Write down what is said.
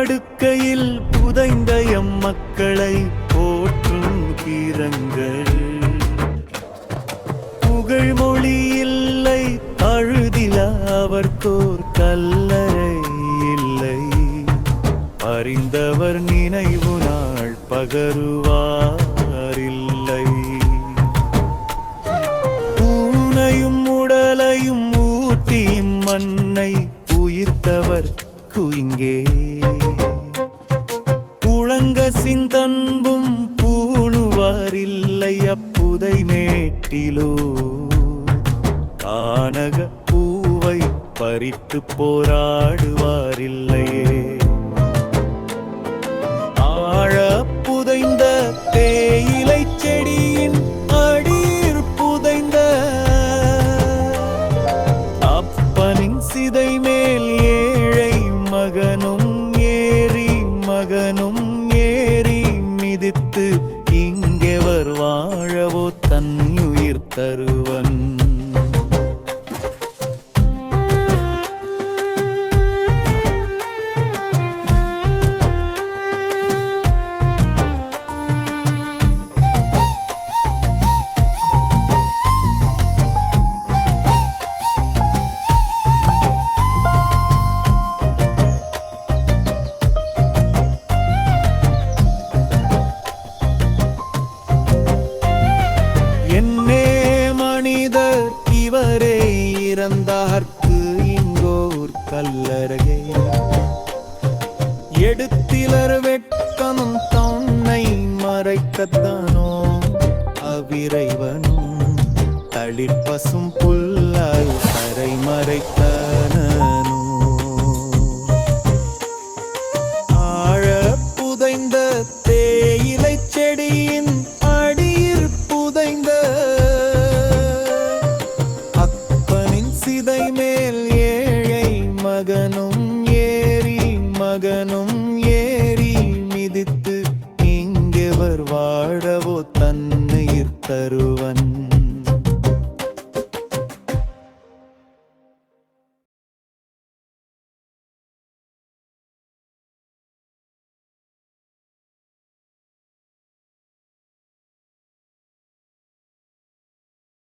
படுக்கையில் புதைந்த எம் மக்களை போற்றும் கீரங்கள். புகழ் மொழி இல்லை அழுதில அவர் தோர் கல்லறை இல்லை. அறிந்தவர் நினைவு நாள் பகருவாரில்லை. பூனையும் உடலையும் ஊட்டி மண்ணை உயிர்த்தவர் இங்கே அப்புதை மேட்டிலோ? கானக பூவை பறித்து போராடுவாரில்லையே. ಕರ್ತರು കല്ലരകെ എടുത്തിലർ വെട്ടണം തണ്ണை മറയ്ക്കത്താനോ അവിരൈവനും തളിർപ്പസും പുല്ലാൽ കരൈ മറയ്ക്കാനോ ആഴ പുതൈന്ത തേയിലൈ ചെടിയിൻ அடியிற் புதைந்த அப்பனின் சிதை ஏறி மிதித்து இங்கெவர் வாழவோ தன்னையிற் தருவன்.